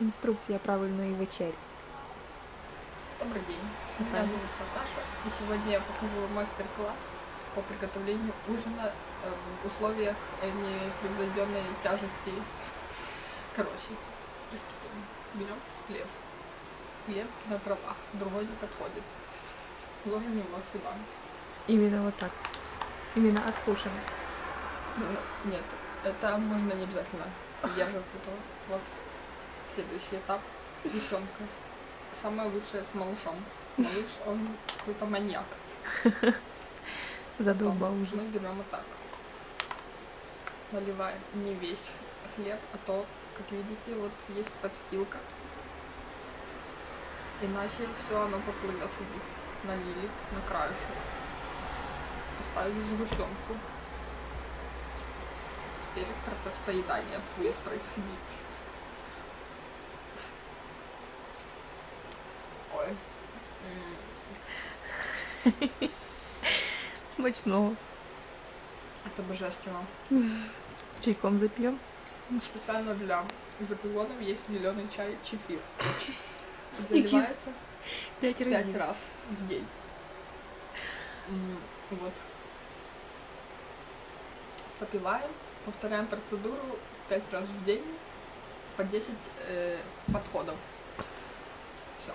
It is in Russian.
Інструкція правильної вечері. Добрый день, меня Наталья. зовут Наташа, и сегодня я покажу вам мастер-класс по приготовлению ужина э, в условиях э, непревзойденной тяжести. Короче, приступим. Берем хлеб. Хлеб на дровах, другой не подходит. Ложим его сюда. Іменно вот так. Іменно откушено. Ну, Нет, это можно не обязательно придерживаться этого. Вот следующий этап. Тушенка. Самое лучшее с малышом. Малыш, он какой-то маньяк. Потом уже. Мы берем вот так. Наливаем не весь хлеб, а то, как видите, вот есть подстилка. Иначе все оно поплывет вниз. Налили на краешек. Поставили сгущенку. Теперь процесс поедания будет происходить. Смачного. Это божественно. Чайком зап'ємо. Специально для запилонов есть зеленый чай чефир. Заливается П'ять пять разів. раз в день. Вот. Запиваем, повторяем процедуру пять раз в день по 10 э, подходов. Все.